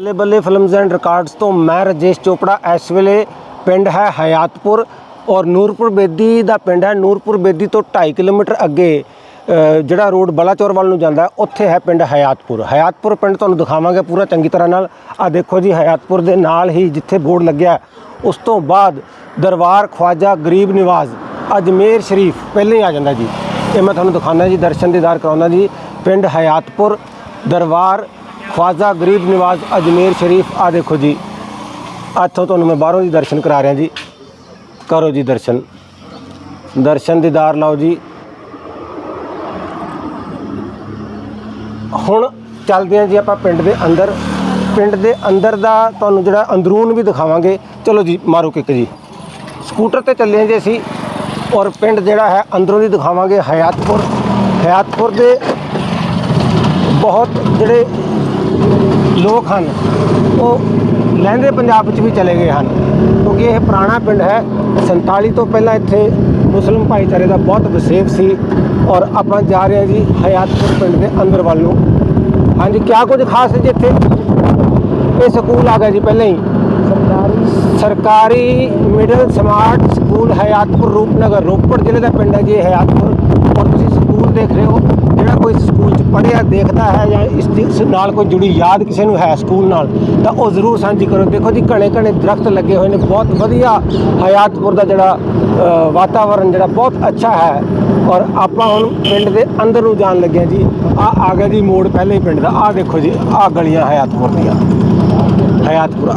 ਬੱਲੇ ਬੱਲੇ films and records ਤੋਂ ਮੈਂ ਰਜੇਸ਼ ਚੋਪੜਾ ਇਸ ਵੇਲੇ ਪਿੰਡ ਹੈ ਹਯਾਤਪੁਰ ਔਰ ਨੂਰਪੁਰ ਬੇਦੀ ਦਾ ਪਿੰਡ ਹੈ। ਨੂਰਪੁਰ ਬੇਦੀ ਤੋਂ 2.5 ਕਿਲੋਮੀਟਰ ਅੱਗੇ ਜਿਹੜਾ ਰੋਡ ਬਲਾਚੌਰ ਵੱਲ ਨੂੰ ਜਾਂਦਾ ਉੱਥੇ ਹੈ ਪਿੰਡ ਹਯਾਤਪੁਰ। ਹਯਾਤਪੁਰ ਪਿੰਡ ਤੁਹਾਨੂੰ ਦਿਖਾਵਾਂਗੇ ਪੂਰਾ ਚੰਗੀ ਤਰ੍ਹਾਂ ਨਾਲ। ਆ ਦੇਖੋ ਜੀ, ਹਯਾਤਪੁਰ ਦੇ ਨਾਲ ਹੀ ਜਿੱਥੇ ਬੋਰਡ ਲੱਗਿਆ, ਉਸ ਤੋਂ ਬਾਅਦ ਦਰਬਾਰ ਖਵਾਜਾ ਗਰੀਬ ਨਿਵਾਜ਼ ਅਜਮੇਰ ਸ਼ਰੀਫ ਪਹਿਲਾਂ ਹੀ ਆ ਜਾਂਦਾ ਜੀ। ਇਹ ਮੈਂ ਤੁਹਾਨੂੰ ਦਿਖਾਉਂਦਾ ਜੀ, ਦਰਸ਼ਨ ਦੀਦਾਰ ਕਰਾਉਂਦਾ ਜੀ। ਪਿੰਡ ਹਯਾਤਪੁਰ, ਦਰਬਾਰ ਖਵਾਜਾ ਗਰੀਬ ਨਿਵਾਜ਼ ਅਜਮੇਰ ਸ਼ਰੀਫ ਆ ਦੇਖੋ ਜੀ। ਇੱਥੋਂ ਤੁਹਾਨੂੰ ਮੈਂ ਬਾਹਰੋਂ ਦੀ ਦਰਸ਼ਨ ਕਰਾ ਰਿਹਾ ਜੀ। ਕਰੋ ਜੀ ਦਰਸ਼ਨ। ਦਰਸ਼ਨ ਦੀਦਾਰ ਲਓ ਜੀ। ਹੁਣ ਚੱਲਦੇ ਹਾਂ ਜੀ ਆਪਾਂ ਪਿੰਡ ਦੇ ਅੰਦਰ। ਪਿੰਡ ਦੇ ਅੰਦਰ ਦਾ ਤੁਹਾਨੂੰ ਜਿਹੜਾ ਅੰਦਰੂਨ ਵੀ ਦਿਖਾਵਾਂਗੇ। ਚਲੋ ਜੀ, ਮਾਰੋ ਕਿੱਕ ਜੀ। ਸਕੂਟਰ ਤੇ ਚੱਲੇ ਹਾਂ ਜੀ ਅਸੀਂ। ਔਰ ਪਿੰਡ ਜਿਹੜਾ ਹੈ, ਅੰਦਰੋਂ ਦੀ ਦਿਖਾਵਾਂਗੇ ਹਯਾਤਪੁਰ। ਹਯਾਤਪੁਰ ਦੇ ਬਹੁਤ ਜਿਹੜੇ ਲੋਕ ਹਨ, ਉਹ ਲਹਿੰਦੇ ਪੰਜਾਬ ਵਿੱਚ ਵੀ ਚਲੇ ਗਏ ਹਨ। ਕਿਉਂਕਿ ਇਹ ਪੁਰਾਣਾ ਪਿੰਡ ਹੈ 47 ਤੋਂ ਪਹਿਲਾਂ ਇੱਥੇ ਮੁਸਲਿਮ ਭਾਈਚਾਰੇ ਦਾ ਬਹੁਤ ਵਸੇਬ ਸੀ ਔਰ ਆਪਾਂ ਜਾ ਰਹੇ ਹਾਂ ਜੀ ਹਯਾਤਪੁਰ ਪਿੰਡ ਦੇ ਅੰਦਰ ਵੱਲ ਨੂੰ। ਹਾਂਜੀ, ਕਿਆ ਕੁਝ ਖਾਸ ਹੈ ਜੀ ਇੱਥੇ? ਇਹ ਸਕੂਲ ਆ ਗਿਆ ਜੀ ਪਹਿਲਾਂ ਹੀ। ਸਰਕਾਰੀ ਸਰਕਾਰੀ middle smart school Hayatpur Rupnagar, Ropar ਜ਼ਿਲ੍ਹੇ ਦਾ ਪਿੰਡ ਹੈ ਜੀ ਇਹ ਹਯਾਤਪੁਰ। ਔਰ ਤੁਸੀਂ ਸਕੂਲ ਦੇਖ ਰਹੇ ਹੋ, ਜਿਹੜਾ ਕੋਈ ਸਕੂਲ ਚ ਪੜ੍ਹਿਆ ਦੇਖਦਾ ਹੈ ਜਾਂ ਇਸ ਦੀ- ਇਸ ਨਾਲ ਕੋਈ ਜੁੜੀ ਯਾਦ ਕਿਸੇ ਨੂੰ ਹੈ ਸਕੂਲ ਨਾਲ ਤਾਂ ਉਹ ਜ਼ਰੂਰ ਸਾਂਝੀ ਕਰੋ। ਦੇਖੋ ਜੀ ਘਣੇ ਘਣੇ ਦਰਖਤ ਲੱਗੇ ਹੋਏ ਨੇ ਬਹੁਤ ਵਧੀਆ ਹਯਾਤਪੁਰ ਦਾ ਜਿਹੜਾ ਅ, ਵਾਤਾਵਰਣ ਜਿਹੜਾ ਬਹੁਤ ਅੱਛਾ ਹੈ। ਔਰ ਆਪਾਂ ਹੁਣ ਪਿੰਡ ਦੇ ਅੰਦਰ ਨੂੰ ਜਾਣ ਲੱਗੇ ਹਾਂ ਜੀ। ਆ ਆ ਗਿਆ ਜੀ ਮੋੜ ਪਹਿਲੇ ਹੀ ਪਿੰਡ ਦਾ। ਆ ਦੇਖੋ ਜੀ ਆ ਗਲੀਆਂ ਹਯਾਤਪੁਰ ਦੀਆਂ। ਹਯਾਤਪੁਰਾ।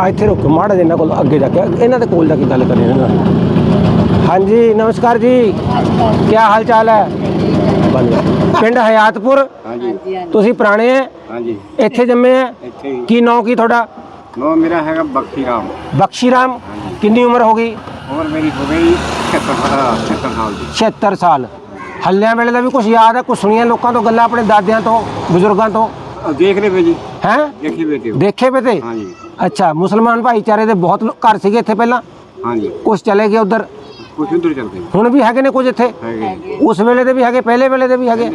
ਆ ਇੱਥੇ ਰੁਕ ਮਾੜਾ ਜਿਹਾ ਇਹਨਾਂ ਕੋਲ ਅੱਗੇ ਜਾ ਕੇ ਇਹਨਾਂ ਦੇ ਕੋਲ ਜਾ ਕੇ ਗੱਲ ਕਰੀਏ। ਇਹਨਾਂ ਹਾਂਜੀ ਨਮਸਕਾਰ ਜੀ। ਕੀ ਹਾਲ ਚਾਲ ਹੈ? ਪਿੰਡ ਹਯਾਤਪੁਰ ਹਾਂਜੀ। ਤੁਸੀਂ ਪੁਰਾਣੇ ਹੈ ਹਾਂਜੀ। ਇੱਥੇ ਜੰਮੇ ਹੈ ਇੱਥੇ ਹੀ। ਕੀ ਨਾਂ ਕੀ ਤੁਹਾਡਾ? ਨੋ ਮੇਰਾ ਹੈਗਾ ਬਖਸ਼ੀ ਰਾਮ ਬਖਸ਼ੀ ਰਾਮ ਕਿੰਨੀ ਉਮਰ ਹੋ ਗਈ? ਉਮਰ ਮੇਰੀ ਹੋ ਗਈ 76 ਸਾਲ 76 ਸਾਲ ਦੀ। 76 ਸਾਲ। ਹੱਲਿਆਂ ਵੇਲੇ ਦਾ ਵੀ ਕੁਝ ਯਾਦ ਹੈ ਕੁਝ ਸੁਣੀਆਂ ਲੋਕਾਂ ਤੋਂ ਗੱਲਾਂ ਆਪਣੇ ਦਾਦਿਆਂ ਤੋਂ ਬਜ਼ੁਰਗਾਂ ਤੋਂ? ਦੇਖ ਲੈ ਬਈ ਜੀ। ਹੈ? ਦੇਖੀ ਬੇਟੇ ਦੇਖੇ ਵੇ ਤੇ? ਹਾਂਜੀ। ਅੱਛਾ ਮੁਸਲਮਾਨ ਭਾਈਚਾਰੇ ਦੇ ਬਹੁਤ ਘਰ ਸੀਗੇ ਇੱਥੇ ਪਹਿਲਾਂ? ਹਾਂਜੀ। ਕੁਝ ਚਲੇ ਗਏ ਉਧਰ? ਹੁਣ ਵੀ ਹੈਗੇ ਨੇ ਕੁਝ ਇੱਥੇ? ਹੈਗੇ ਉਸ ਵੇਲੇ ਦੇ ਵੀ ਹੈਗੇ ਪਹਿਲੇ ਵੇਲੇ ਦੇ ਵੀ ਹੈਗੇ।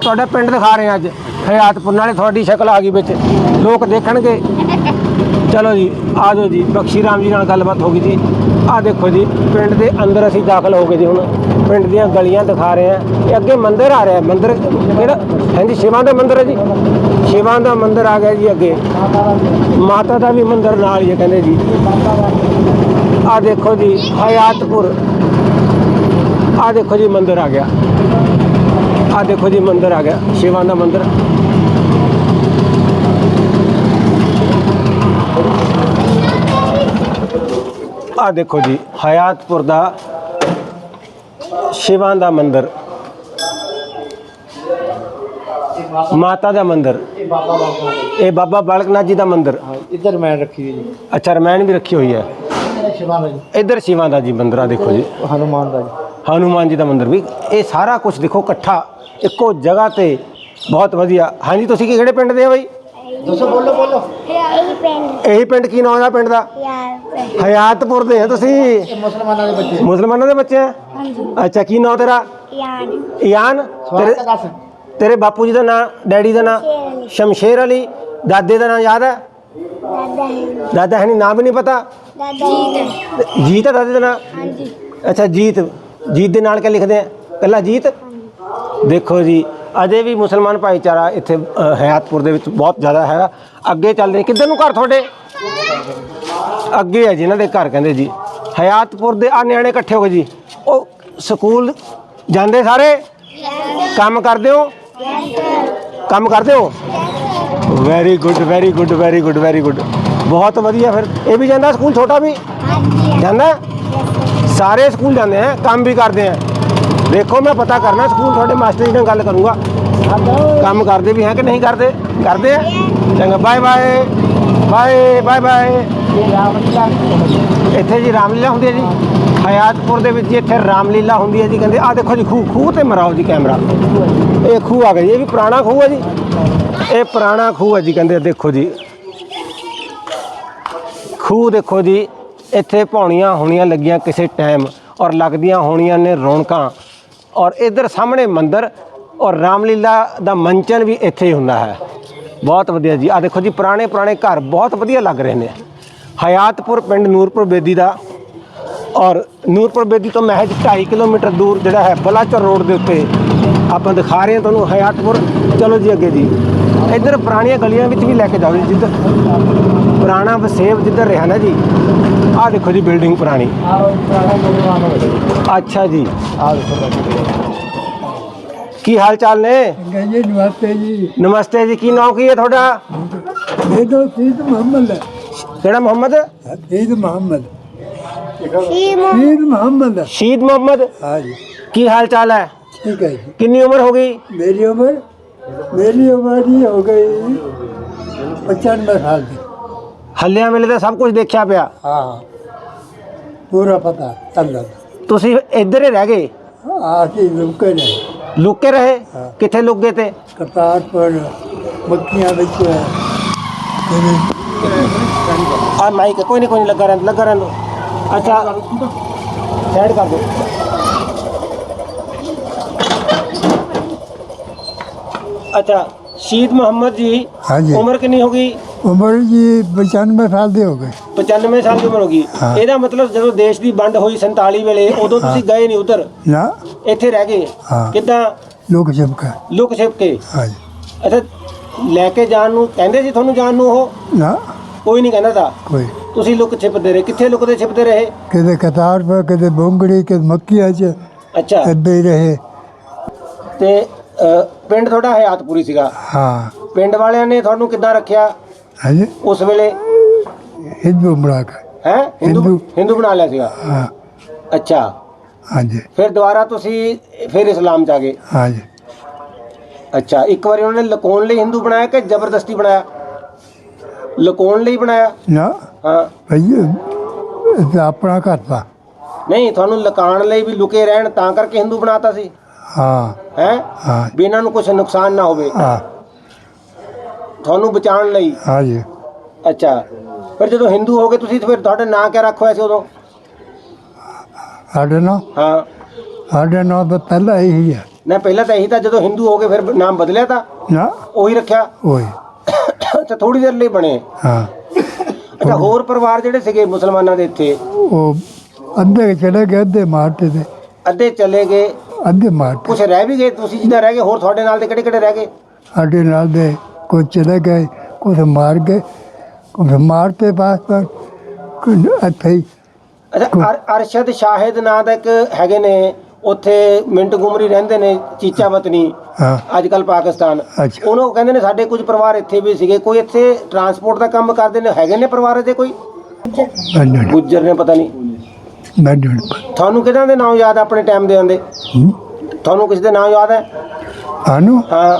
ਤੁਹਾਡਾ ਪਿੰਡ ਦਿਖਾ ਰਹੇ ਅੱਜ। ਹਯਾਤਪੁਰ ਨਾਲੇ ਤੁਹਾਡੀ ਸ਼ਕਲ ਆ ਗਈ ਵਿੱਚ। ਲੋਕ ਦੇਖਣਗੇ। ਚਲੋ ਜੀ ਆ ਜਾਓ ਜੀ। ਬਖਸ਼ੀ ਰਾਮ ਜੀ ਨਾਲ ਗੱਲਬਾਤ ਹੋ ਗਈ ਜੀ। ਆ ਦੇਖੋ ਜੀ ਪਿੰਡ ਦੇ ਅੰਦਰ ਅਸੀਂ ਦਾਖਲ ਹੋ ਗਏ ਜੀ ਹੁਣ। ਪਿੰਡ ਦੀਆਂ ਗਲੀਆਂ ਦਿਖਾ ਰਹੇ ਹਾਂ। ਇਹ ਅੱਗੇ ਮੰਦਿਰ ਆ ਰਿਹਾ ਮੰਦਿਰ ਕਿਹੜਾ? ਹਾਂਜੀ ਸ਼ਿਵਾਂ ਦਾ ਮੰਦਿਰ ਹੈ ਜੀ। ਸ਼ਿਵਾਂ ਦਾ ਮੰਦਿਰ ਆ ਗਿਆ ਜੀ ਅੱਗੇ। ਮਾਤਾ ਦਾ ਵੀ ਮੰਦਿਰ ਨਾਲ ਹੀ ਹੈ ਕਹਿੰਦੇ ਜੀ। ਆ ਦੇਖੋ ਜੀ ਹਯਾਤਪੁਰ। ਆ ਦੇਖੋ ਜੀ ਮੰਦਿਰ ਆ ਗਿਆ। ਆ ਦੇਖੋ ਜੀ ਮੰਦਿਰ ਆ ਗਿਆ। ਸ਼ਿਵਾਂ ਦਾ ਮੰਦਿਰ। ਆ ਦੇਖੋ ਜੀ ਹਯਾਤਪੁਰ ਦਾ ਸ਼ਿਵਾਂ ਦਾ ਮੰਦਿਰ। ਮਾਤਾ ਦਾ ਮੰਦਿਰ। ਇਹ ਬਾਬਾ ਬਾਲਕਨਾਥ ਜੀ ਦਾ ਮੰਦਿਰ। ਇੱਧਰ ਮੈਂ ਰੱਖੀ ਹੋਈ ਜੀ। ਅੱਛਾ ਰਮਾਇਣ ਵੀ ਰੱਖੀ ਹੋਈ ਹੈ। ਸ਼ਿਵਾ ਦਾ ਜੀ। ਇੱਧਰ ਸ਼ਿਵਾਂ ਦਾ ਜੀ ਮੰਦਿਰ ਆ ਦੇਖੋ ਜੀ। ਹਨੂਮਾਨ ਦਾ ਜੀ। ਹਨੂਮਾਨ ਜੀ ਦਾ ਮੰਦਿਰ ਵੀ। ਇਹ ਸਾਰਾ ਕੁਝ ਦੇਖੋ ਇਕੱਠਾ ਇੱਕੋ ਜਗ੍ਹਾ ਤੇ ਬਹੁਤ ਵਧੀਆ। ਹਾਂਜੀ ਤੁਸੀਂ ਕਿਹੜੇ ਪਿੰਡ ਦੇ ਹੋ ਬਈ? ਦੱਸੋ ਬੋਲੋ ਬੋਲੋ। ਇਹੀ ਪਿੰਡ। ਇਹੀ ਪਿੰਡ ਕੀ ਨਾਮ ਦਾ ਪਿੰਡ ਦਾ? ਯਾਰ ਹਯਾਤਪੁਰ ਦੇ ਆ ਤੁਸੀਂ? ਇਹ ਮੁਸਲਮਾਨਾਂ ਦੇ ਬੱਚੇ। ਮੁਸਲਮਾਨਾਂ ਦੇ ਬੱਚੇ ਆ? ਅੱਛਾ ਕੀ ਨਾਮ ਤੇਰਾ? ਯਾਰ ਇਆਨ? ਤੇਰੇ ਤੇਰੇ ਬਾਪੂ ਜੀ ਦਾ ਨਾਂ ਡੈਡੀ ਦਾ ਨਾਂ? ਸ਼ਮਸ਼ੇਰ ਅਲੀ। ਦਾਦੇ ਦਾ ਨਾਂ ਯਾਦ ਹੈ? ਦਾਦਾ ਹੈ। ਦਾਦਾ ਹੈ ਨਹੀਂ ਨਾਂ ਵੀ ਨਹੀਂ ਪਤਾ? ਜੀਤ। ਹੈ ਦਾਦੇ ਦਾ ਨਾਂ ਹਾਂਜੀ। ਅੱਛਾ ਜੀਤ। ਜੀਤ ਦੇ ਨਾਲ ਕੀ ਲਿਖਦੇ ਆ? ਕੱਲਾ ਜੀਤ? ਦੇਖੋ ਜੀ ਅਜੇ ਵੀ ਮੁਸਲਮਾਨ ਭਾਈਚਾਰਾ ਇੱਥੇ ਅ, ਹਯਾਤਪੁਰ ਦੇ ਵਿੱਚ ਬਹੁਤ ਜ਼ਿਆਦਾ ਹੈ। ਅੱਗੇ ਚੱਲਦੇ ਕਿੱਧਰ ਨੂੰ ਘਰ ਤੁਹਾਡੇ? ਅੱਗੇ ਹੈ ਜੀ ਇਹਨਾਂ ਦੇ ਘਰ ਕਹਿੰਦੇ ਜੀ। ਹਯਾਤਪੁਰ ਦੇ ਆ ਨਿਆਣੇ ਇਕੱਠੇ ਹੋ ਗਏ ਜੀ। ਉਹ ਸਕੂਲ ਜਾਂਦੇ ਸਾਰੇ? ਕੰਮ ਕਰਦੇ ਹੋ? ਕੰਮ ਕਰਦੇ ਹੋ? Very good very good very good very good ਬਹੁਤ ਵਧੀਆ ਫਿਰ। ਇਹ ਵੀ ਜਾਂਦਾ ਸਕੂਲ ਛੋਟਾ ਵੀ? ਜਾਂਦਾ? ਸਾਰੇ ਸਕੂਲ ਜਾਂਦੇ ਆ ਕੰਮ ਵੀ ਕਰਦੇ ਆ। ਦੇਖੋ ਮੈਂ ਪਤਾ ਕਰਨਾ ਸਕੂਲ ਤੁਹਾਡੇ ਮਾਸਟਰ ਜੀ ਨਾਲ ਗੱਲ ਕਰੂੰਗਾ। ਕੰਮ ਕਰਦੇ ਵੀ ਹੈ ਕਿ ਨਹੀਂ ਕਰਦੇ? ਕਰਦੇ ਆ? ਚੰਗਾ bye bye bye bye bye ਇੱਥੇ ਜੀ ਰਾਮਲੀਲਾ ਹੁੰਦੀ ਹੈ ਜੀ। ਹਯਾਤਪੁਰ ਦੇ ਵਿੱਚ ਇੱਥੇ ਰਾਮਲੀਲਾ ਹੁੰਦੀ ਹੈ ਜੀ ਕਹਿੰਦੇ ਆ ਦੇਖੋ ਜੀ ਖੂਹ ਖੂਹ ਤੇ ਮਰਾਓ ਜੀ ਕੈਮਰਾ। ਇਹ ਖੂਹ ਆ ਗਿਆ ਜੀ ਇਹ ਵੀ ਪੁਰਾਣਾ ਖੂਹ ਹੈ ਜੀ। ਇਹ ਪੁਰਾਣਾ ਖੂਹ ਹੈ ਜੀ, ਕਹਿੰਦੇ ਦੇਖੋ ਜੀ। ਖੂਹ ਦੇਖੋ ਜੀ, ਇੱਥੇ ਪੌਣੀਆਂ ਹੋਣੀਆਂ ਲੱਗੀਆਂ ਕਿਸੇ ਟਾਈਮ ਔਰ ਲੱਗਦੀਆਂ ਹੋਣੀਆਂ ਨੇ ਰੌਣਕਾਂ। ਔਰ ਇਧਰ ਸਾਹਮਣੇ ਮੰਦਰ ਔਰ ਰਾਮਲੀਲਾ ਦਾ ਮੰਚਨ ਵੀ ਇੱਥੇ ਹੀ ਹੁੰਦਾ ਹੈ। ਬਹੁਤ ਵਧੀਆ ਜੀ। ਆ ਦੇਖੋ ਜੀ, ਪੁਰਾਣੇ ਪੁਰਾਣੇ ਘਰ ਬਹੁਤ ਵਧੀਆ ਲੱਗ ਰਹੇ ਨੇ। ਹਯਾਤਪੁਰ ਪਿੰਡ ਨੂਰਪੁਰ ਬੇਦੀ ਦਾ ਔਰ ਨੂਰਪੁਰ ਬੇਦੀ ਤੋਂ ਮਹਿਜ 2.5 ਕਿਲੋਮੀਟਰ ਦੂਰ ਜਿਹੜਾ ਹੈ ਬਲਾਚੌਰ ਰੋਡ ਦੇ ਉੱਤੇ ਆਪਾਂ ਦਿਖਾ ਰਹੇ ਹਾਂ ਤੁਹਾਨੂੰ ਹਯਾਤਪੁਰ। ਚਲੋ ਜੀ ਅੱਗੇ ਜੀ। ਇੱਧਰ ਪੁਰਾਣੀਆਂ ਗਲੀਆਂ ਵਿੱਚ ਵੀ ਲੈ ਕੇ ਜਾਓ ਜੀ ਜਿੱਧਰ ਪੁਰਾਣਾ ਵਸੇਬ ਜਿੱਧਰ ਰਿਹਾ ਨਾ ਜੀ ਆਹ ਦੇਖੋ ਜੀ ਬਿਲਡਿੰਗ ਪੁਰਾਣੀ। ਅੱਛਾ ਜੀ। ਆ ਦੇਖੋ ਕੀ ਹਾਲ ਚਾਲ ਨੇ ਜੀ ਨਮਸਤੇ ਜੀ। ਨਮਸਤੇ ਜੀ ਕੀ ਨਾਮ ਕੀ ਹੈ ਤੁਹਾਡਾ? ਇਹ ਤਾਂ ਸੀਦ ਮੁਹੰਮਦ ਹੈ। ਕਿਹੜਾ ਮੁਹੰਮਦ? ਸੀਦ ਮੁਹੰਮਦ। ਸੀਦ ਮੁਹੰਮਦ। ਸ਼ਹੀਦ ਮੁਹੰਮਦ? ਹਾਂ ਜੀ। ਕੀ ਹਾਲ ਚਾਲ ਹੈ? ਠੀਕ ਹੈ ਜੀ। ਕਿੰਨੀ ਉਮਰ ਹੋ ਗਈ? ਮੇਰੀ ਉਮਰ ਮੇਰੀ ਉਮਰ ਜੀ ਹੋ ਗਈ 95 ਸਾਲ ਦੀ ਹੱਲਿਆਂ ਵੇਲੇ ਤਾਂ ਸਭ ਕੁਝ ਦੇਖਿਆ ਪਿਆ ਹਾਂ ਪੂਰਾ ਪਤਾ ਤੰਦਾ ਤੁਸੀਂ ਇੱਧਰ ਹੀ ਰਹਿ ਗਏ ਆ ਕੇ ਲੁਕੇ ਨੇ ਲੁਕੇ ਰਹੇ ਹਾਂ। ਕਿੱਥੇ ਲੁਕ ਗਏ ਤੇ ਕਰਤਾਰਪੁਰ ਮੱਕੀਆਂ ਵਿੱਚ ਜਿਵੇਂ ਆ ਮਾਈਕ ਕੋਈ ਨਹੀਂ ਕੋਈ ਨਹੀਂ ਲੱਗਾ ਰਹਿਣ ਲੱਗਾ ਰਹਿਣ ਦਿਓ। ਅੱਛਾ ਸਾਈਡ ਕਰ ਦਿਓ ਅੱਛਾ ਸ਼ਹੀਦ ਮੁਹੰਮਦ ਜੀ ਹਾਂਜੀ। ਉਮਰ ਕਿੰਨੀ ਹੋ ਗਈ? ਉਮਰ ਜੀ 95 ਸਾਲ ਦੇ ਹੋ ਗਏ। 95 ਸਾਲ ਦੀ ਉਮਰ ਹੋ ਗਈ। ਹਾਂ। ਇਹਦਾ ਮਤਲਬ ਜਦੋਂ ਦੇਸ਼ ਦੀ ਵੰਡ ਹੋਈ 47 ਵੇਲੇ ਉਦੋਂ ਤੁਸੀਂ ਗਏ ਨਹੀਂ ਉਧਰ? ਨਾ। ਇੱਥੇ ਰਹਿ ਗਏ। ਹਾਂ। ਕਿੱਦਾਂ? ਲੋਕ ਚਮਕਾ ਲੁਕ ਛਿਪ ਕੇ। ਹਾਂ ਜੀ ਅੱਛਾ ਲੈ ਕੇ ਜਾਣ ਨੂੰ ਕਹਿੰਦੇ ਸੀ ਤੁਹਾਨੂੰ ਜਾਣ ਨੂੰ ਉਹ? ਨਾ। ਕੋਈ ਨਹੀਂ ਕਹਿੰਦਾ ਤਾਂ। ਕੋਈ। ਤੁਸੀਂ ਲੁਕ ਛਿਪਦੇ ਰਹੇ। ਕਿੱਥੇ ਲੁਕਦੇ ਛਿਪਦੇ ਰਹੇ? ਕਿਤੇ ਕਰਤਾਰਪੁਰ ਕਿਤੇ ਬੋਂਗੜੀ ਕਿਤੇ ਮੱਕੀਆਂ ਚ ਅੱਛਾ। ਏਦਾਂ ਹੀ ਰਹੇ। ਤੇ ਅ, ਪਿੰਡ ਤੁਹਾਡਾ ਹਯਾਤਪੁਰੀ ਸੀਗਾ। ਹਾਂ। ਪਿੰਡ ਵਾਲਿਆਂ ਨੇ ਤੁਹਾਨੂੰ ਕਿੱਦਾਂ ਰੱਖਿਆ? ਹਾਂਜੀ। ਉਸ ਵੇਲੇ? ਹਿੰਦੂ ਬਣਾ ਕੇ। ਹੈ? ਹਿੰਦੂ ਹਿੰਦੂ। ਹਿੰਦੂ ਬਣਾ ਲਿਆ ਸੀਗਾ? ਹਾਂ। ਅੱਛਾ। ਹਾਂਜੀ। ਫਿਰ ਦੁਬਾਰਾ ਤੁਸੀਂ ਫਿਰ ਇਸਲਾਮ ਚ ਆ ਗਏ? ਹਾਂਜੀ। ਅੱਛਾ ਇੱਕ ਵਾਰੀ ਉਹਨਾਂ ਨੇ ਲੁਕਾਉਣ ਲਈ ਹਿੰਦੂ ਬਣਾਇਆ ਕਿ ਜ਼ਬਰਦਸਤੀ ਬਣਾਇਆ? ਲੁਕਾਉਣ ਲਈ ਬਣਾਇਆ? ਨਾ। ਹਾਂ। ਤਾਂ ਆਪਣਾ ਘਰ ਤਾ। ਨਹੀਂ ਤੁਹਾਨੂੰ ਲੁਕਾਉਣ ਲਈ ਵੀ ਲੁਕੇ ਰਹਿਣ ਤਾਂ ਕਰਕੇ ਹਿੰਦੂ ਬਣਾਤਾ ਸੀ। ਹਾਂ। ਹੈ? ਹਾਂ। ਵੀ ਇਹਨਾਂ ਨੂੰ ਕੁਝ ਨੁਕਸਾਨ ਨਾ ਹੋਵੇ। ਹਾਂ। ਤੁਹਾਨੂੰ ਬਚਾਉਣ ਲਈ। ਹਾਂਜੀ ਅੱਛਾ। ਫਿਰ ਜਦੋਂ ਹਿੰਦੂ ਹੋ ਗਏ ਤੁਸੀਂ ਫਿਰ ਤੁਹਾਡਾ ਨਾਂ ਕਿਆ ਰੱਖਿਆ ਸੀ ਉਦੋਂ? ਸਾਡੇ ਨਾਲ ਹਾਂ। ਸਾਡੇ ਨਾਲ ਤਾਂ ਪਹਿਲਾਂ ਇਹੀ ਹੈ ਨਾ ਪਹਿਲਾਂ ਤਾਂ ਇਹੀ ਤਾਂ ਜਦੋਂ ਹਿੰਦੂ ਹੋ ਗਏ ਫਿਰ ਨਾਮ ਬਦਲਿਆ ਤਾਂ? ਨਾ। ਉਹੀ ਰੱਖਿਆ? ਓਏ ਅੱਛਾ ਥੋੜੀ ਦੇਰ ਲਈ ਬਣੇ। ਹਾਂ। ਅੱਛਾ ਹੋਰ ਪਰਿਵਾਰ ਜਿਹੜੇ ਸੀਗੇ ਮੁਸਲਮਾਨਾਂ ਦੇ ਇੱਥੇ? ਉਹ ਅੱਧੇ ਚਲੇ ਗਏ ਅੱਧੇ ਮਾਰਤੇ ਤੇ ਅੱਧੇ ਚਲੇ ਗਏ। ਅੱਧੇ ਮਾਰਤੇ ਕੁਝ ਰਹਿ ਵੀ ਗਏ ਤੁਸੀਂ ਜਿੱਦਾਂ ਰਹਿ ਗਏ ਹੋਰ ਤੁਹਾਡੇ ਨਾਲ ਦੇ ਕਿਹੜੇ ਕਿਹੜੇ ਰਹਿ ਗਏ? ਸਾਡੇ ਨਾਲ ਦੇ ਕੋਈ ਚਲੇ ਗਏ ਕੁਝ ਮਾਰ ਗਏ ਕੁਝ ਮਾਰਤੇ ਪਾਸ ਪਰ ਕੁਝ ਇੱਥੇ ਹੀ ਅੱਛਾ ਅਰ- ਅਰਸ਼ਦ ਸ਼ਾਹਿਦ ਨਾਂ ਦਾ ਇੱਕ ਹੈਗੇ ਨੇ ਉੱਥੇ ਮਿੰਟ ਗੁਮਰੀ ਰਹਿੰਦੇ ਨੇ ਚੀਚਾ ਵਤਨੀ ਹਾਂ। ਅੱਜ ਕੱਲ ਪਾਕਿਸਤਾਨ। ਅੱਛਾ। ਉਹਨੂੰ ਕਹਿੰਦੇ ਨੇ ਸਾਡੇ ਕੁਝ ਪਰਿਵਾਰ ਇੱਥੇ ਵੀ ਸੀਗੇ ਕੋਈ ਇੱਥੇ ਟਰਾਂਸਪੋਰਟ ਦਾ ਕੰਮ ਕਰਦੇ ਨੇ ਹੈਗੇ ਨੇ ਪਰਿਵਾਰ ਦੇ ਕੋਈ? ਮੈਨੂੰ ਗੁੱਜਰ ਨੇ ਪਤਾ ਨਹੀਂ। ਤੁਹਾਨੂੰ ਕਿਹਨਾਂ ਦੇ ਨਾਮ ਯਾਦ ਆ ਆਪਣੇ ਟਾਈਮ ਦੇ ਆਂਦੇ ਤੁਹਾਨੂੰ ਕਿਸੇ ਦੇ ਨਾਮ ਯਾਦ ਹੈ? ਆਨੂੰ ਹਾਂ।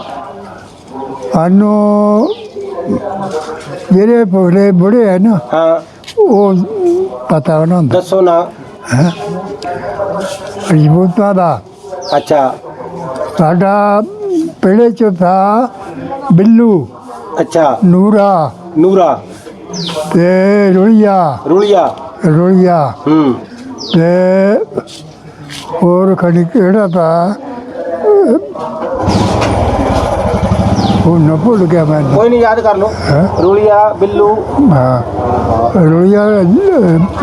ਆਨੂੰ ਜਿਹੜੇ ਬੁੜੇ ਬੁੜੇ ਹੈ ਨਾ ਹਾਂ। ਉਹ ਪਤਾ ਉਹਨਾਂ ਦੱਸੋ ਨਾ। ਹੈ? ਅਜੀਬੂਤਾ ਦਾ। ਅੱਛਾ। ਸਾਡਾ ਪਹਿਲੇ ਚ ਥਾ ਬਿੱਲੂ ਅੱਛਾ। ਨੂਰਾ ਨੂਰਾ। ਤੇ ਰੁਈਆ। ਰੁਲੀਆ ਰੁਈਆ। ਹੂੰ। ਤੇ ਹੋਰ ਖੜੀ ਕਿਹੜਾ ਤਾ? ਉਹ ਨਾ ਭੁੱਲ ਗਿਆ ਮੈਂ। ਕੋਈ ਨਹੀਂ ਯਾਦ ਕਰ ਲਓ। ਹੈਂ? ਰੁਲੀਆ ਬਿੱਲੂ। ਹਾਂ। ਰੁਈਆ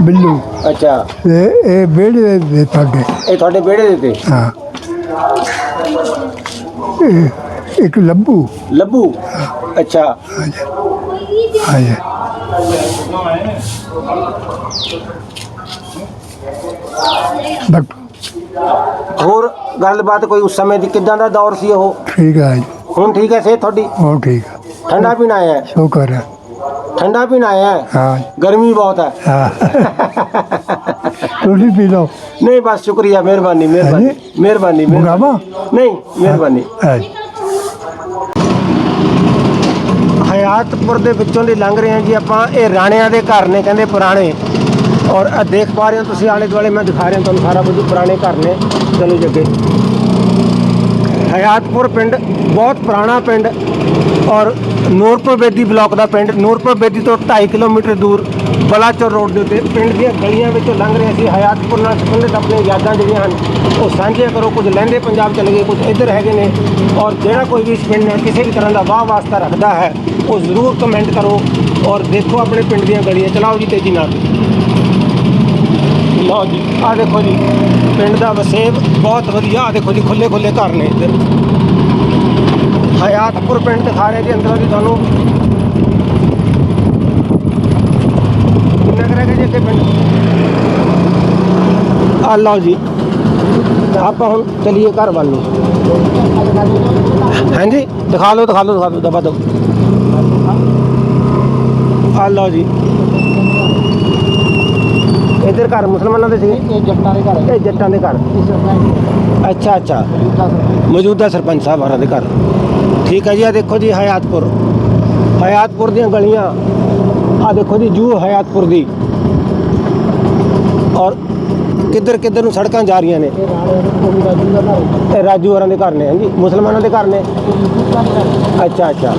ਬਿੱਲੂ। ਅੱਛਾ। ਤੇ ਇਹ ਬੇੜੇ ਦੇ ਤੁਹਾਡੇ। ਇਹ ਤੁਹਾਡੇ ਵਿਹੜੇ ਦੇ ਤੇ ਹਾਂ। ਇਹ ਇੱਕ ਲੱਭੂ। ਲੱਭੂ? ਅੱਛਾ। ਹਾਂਜੀ ਬਸ ਹੋਰ ਗੱਲਬਾਤ ਕੋਈ ਉਸ ਸਮੇਂ ਦੀ ਕਿਦਾਂ ਦਾ ਦੌਰ ਸੀ ਉਹ? ਠੀਕ ਹੈ ਜੀ। ਹੁਣ ਠੀਕ ਹੈ ਸੇ ਤੁਹਾਡੀ? ਉਹ ਠੀਕ ਹੈ। ਠੰਡਾ ਪੀਣਾ ਆਇਆ ਹੈ? ਸ਼ੁਕਰ ਹੈ। ਠੰਡਾ ਪੀਣਾ ਆਇਆ ਹੈ? ਹਾਂ। ਗਰਮੀ ਬਹੁਤ ਹੈ। ਹਾਂ। ਤੁਸੀਂ ਪੀ ਲਓ। ਨਹੀਂ ਬਸ ਸ਼ੁਕਰੀਆ ਮਿਹਰਬਾਨੀ ਮਿਹਰਬਾਨੀ ਹਾਂਜੀ? ਮਿਹਰਬਾਨੀ ਮਿਹਰਬਾਨੀ। ਮੁਗਾਵਾ ਨਹੀਂ ਮਿਹਰਬਾਨੀ। ਹੈ ਜੀ। ਹਯਾਤਪੁਰ ਦੇ ਵਿੱਚੋਂ ਦੀ ਲੰਘ ਰਹੇ ਹਾਂ ਜੀ ਆਪਾਂ। ਇਹ ਰਾਣਿਆਂ ਦੇ ਘਰ ਨੇ ਕਹਿੰਦੇ ਪੁਰਾਣੇ। ਔਰ ਆਹ ਦੇਖ ਪਾ ਰਹੇ ਹੋ ਤੁਸੀਂ ਆਲੇ ਦੁਆਲੇ, ਮੈਂ ਦਿਖਾ ਰਿਹਾ ਤੁਹਾਨੂੰ ਸਾਰਾ ਕੁਝ, ਪੁਰਾਣੇ ਘਰ ਨੇ। ਚਲੋ ਜੱਗੇ ਹਯਾਤਪੁਰ ਪਿੰਡ, ਬਹੁਤ ਪੁਰਾਣਾ ਪਿੰਡ ਔਰ ਨੂਰਪੁਰ ਬੇਦੀ ਬਲਾਕ ਦਾ ਪਿੰਡ। ਨੂਰਪੁਰ ਬੇਦੀ ਤੋਂ 2.5 ਕਿਲੋਮੀਟਰ ਦੂਰ ਬਲਾਚੌਰ ਰੋਡ ਦੇ ਉੱਤੇ ਪਿੰਡ ਦੀਆਂ ਗਲੀਆਂ ਵਿੱਚੋਂ ਲੰਘ ਰਹੇ ਸੀ। ਹਯਾਤਪੁਰ ਨਾਲ ਸੰਬੰਧਿਤ ਆਪਣੀਆਂ ਯਾਦਾਂ ਜਿਹੜੀਆਂ ਹਨ, ਉਹ ਸਾਂਝੀਆਂ ਕਰੋ। ਕੁਝ ਲਹਿੰਦੇ ਪੰਜਾਬ ਚਲੇ ਗਏ, ਕੁਝ ਇੱਧਰ ਹੈਗੇ ਨੇ। ਔਰ ਜਿਹੜਾ ਕੋਈ ਵੀ ਇਸ ਪਿੰਡ ਨਾਲ ਕਿਸੇ ਵੀ ਤਰ੍ਹਾਂ ਦਾ ਵਾਹ ਵਾਸਤਾ ਰੱਖਦਾ ਹੈ, ਉਹ ਜ਼ਰੂਰ ਕਮੈਂਟ ਕਰੋ ਔਰ ਦੇਖੋ ਆਪਣੇ ਪਿੰਡ ਦੀਆਂ ਗਲੀਆਂ। ਚਲਾਓ ਜੀ ਤੇਜ਼ੀ ਨਾਲ। ਲਓ ਜੀ ਆ ਦੇਖੋ ਜੀ, ਪਿੰਡ ਦਾ ਵਸੇਬ ਬਹੁਤ ਵਧੀਆ ਆ ਦੇਖੋ ਜੀ ਖੁੱਲੇ ਖੁੱਲੇ ਘਰ ਨੇ ਇੱਧਰ। ਹਯਾਤਪੁਰ ਪਿੰਡ ਦਿਖਾ ਰਿਹਾ ਜੀ ਅੰਦਰੋਂ ਜੀ ਤੁਹਾਨੂੰ। ਕਿੰਨਾ ਕਰੇਗਾ ਜੀ ਇੱਥੇ ਪਿੰਡ? ਆ ਲਓ ਜੀ, ਆਪਾਂ ਹੁਣ ਚਲੀਏ ਘਰ ਵੱਲ ਨੂੰ। ਹਾਂਜੀ, ਦਿਖਾ ਲਓ ਦਿਖਾ ਲਓ ਦਿਖਾ ਲਓ ਦਬਾ ਦਿਓ। ਆ ਲਓ ਜੀ। ਇਧਰ ਘਰ ਮੁਸਲਮਾਨਾਂ ਦੇ ਸੀ? ਇਹ ਜੱਟਾਂ ਦੇ ਘਰ ਹੈ ਇਹ ਜੱਟਾਂ ਦੇ ਘਰ। ਇਸ ਅੱਛਾ ਅੱਛਾ। ਮੌਜੂਦਾ ਸਰਪੰਚ। ਸਾਹਿਬ ਹੋਰਾਂ ਦੇ ਘਰ। ਠੀਕ ਹੈ ਜੀ ਆ ਦੇਖੋ ਜੀ ਹਯਾਤਪੁਰ। ਹਯਾਤਪੁਰ ਦੀਆਂ ਗਲੀਆਂ ਆ ਦੇਖੋ ਜੀ ਜੂ ਹਯਾਤਪੁਰ ਦੀ। ਔਰ ਕਿੱਧਰ ਕਿੱਧਰ ਨੂੰ ਸੜਕਾਂ ਜਾ ਰਹੀਆਂ ਨੇ? ਇਹ ਰਾਜੂ ਹੋਰਾਂ ਦੇ ਘਰ। ਨੇ ਹਾਂਜੀ? ਮੁਸਲਮਾਨਾਂ ਦੇ ਘਰ ਨੇ? ਅੱਛਾ ਅੱਛਾ।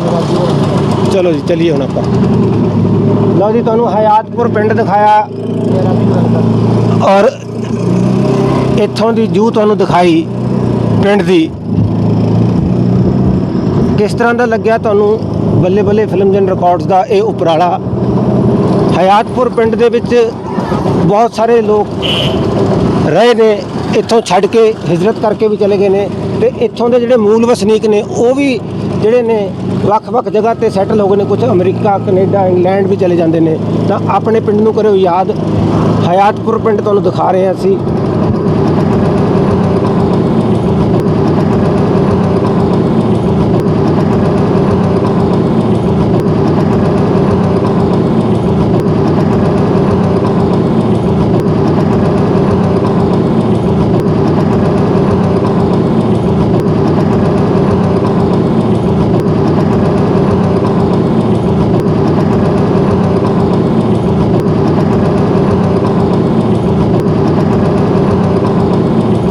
ਚਲੋ ਜੀ ਚਲੀਏ ਹੁਣ ਆਪਾਂ। ਲਓ ਜੀ, ਤੁਹਾਨੂੰ ਹਯਾਤਪੁਰ ਪਿੰਡ ਦਿਖਾਇਆ। ਔਰ ਇੱਥੋਂ ਦੀ ਜੂ ਤੁਹਾਨੂੰ ਦਿਖਾਈ ਪਿੰਡ ਦੀ। ਕਿਸ ਤਰ੍ਹਾਂ ਦਾ ਲੱਗਿਆ ਤੁਹਾਨੂੰ ਬੱਲੇ ਬੱਲੇ ਫਿਲਮ ਜਨ ਰਿਕਾਰਡਸ ਦਾ ਇਹ ਉਪਰਾਲਾ? ਹਯਾਤਪੁਰ ਪਿੰਡ ਦੇ ਵਿੱਚ ਬਹੁਤ ਸਾਰੇ ਲੋਕ ਰਹੇ ਨੇ। ਇੱਥੋਂ ਛੱਡ ਕੇ ਹਿਜਰਤ ਕਰਕੇ ਵੀ ਚਲੇ ਗਏ ਨੇ ਤੇ ਇੱਥੋਂ ਦੇ ਜਿਹੜੇ ਮੂਲ ਵਸਨੀਕ ਨੇ, ਉਹ ਵੀ ਜਿਹੜੇ ਨੇ ਵੱਖ-ਵੱਖ ਜਗ੍ਹਾ ਤੇ ਸੈਟਲ ਹੋ ਗਏ ਨੇ ਕੁਝ ਅਮਰੀਕਾ, ਕੈਨੇਡਾ, ਇੰਗਲੈਂਡ ਵੀ ਚਲੇ ਜਾਂਦੇ ਨੇ। ਤਾਂ ਆਪਣੇ ਪਿੰਡ ਨੂੰ ਕਰਿਓ ਯਾਦ, ਹਯਾਤਪੁਰ ਪਿੰਡ ਤੁਹਾਨੂੰ ਦਿਖਾ ਰਹੇ ਹਾਂ ਅਸੀਂ।